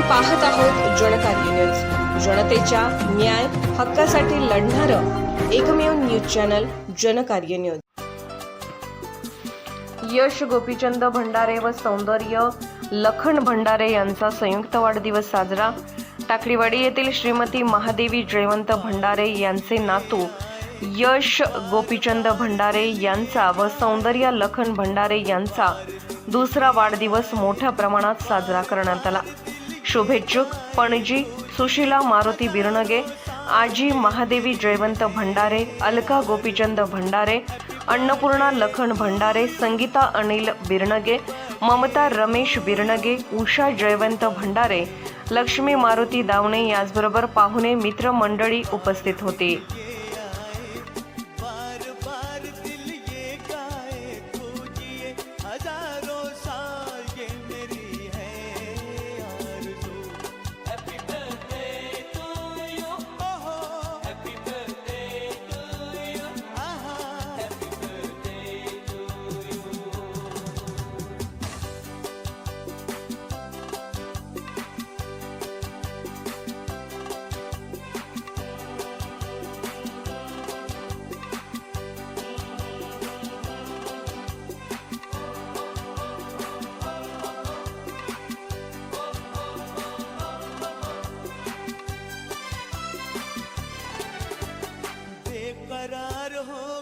पाहत आहोत जनकार्य न्यूज. जनतेच्या न्याय हक्कासाठी लढणारं एकमेव news channel Janakarya news. Yash Gopichand Bhandare व सौंदर्य लखन भंडारे यांचा संयुक्त वाढदिवस साजरा. टाकळीवाडी येथील श्रीमती महादेवी जयवंत भंडारे यांचे नातू यश गोपीचंद भंडारे यांचा व सौंदर्य लखन भंडारे यांचा दुसरा वाढदिवस मोठ्या प्रमाणात साजरा करण्यात आला. शुभेच्छुक पणजी सुशीला मारुती बिरणगे आजी महादेवी जयवंत भंडारे अलका गोपीचंद भंडारे अन्नपूर्णा लखन भंडारे संगीता अनिल बिरणगे ममता रमेश बिरणगे उषा जयवंत भंडारे लक्ष्मी मारुती दावणे याचबरोबर पाहुणे मित्रमंडळी उपस्थित होती. करार हो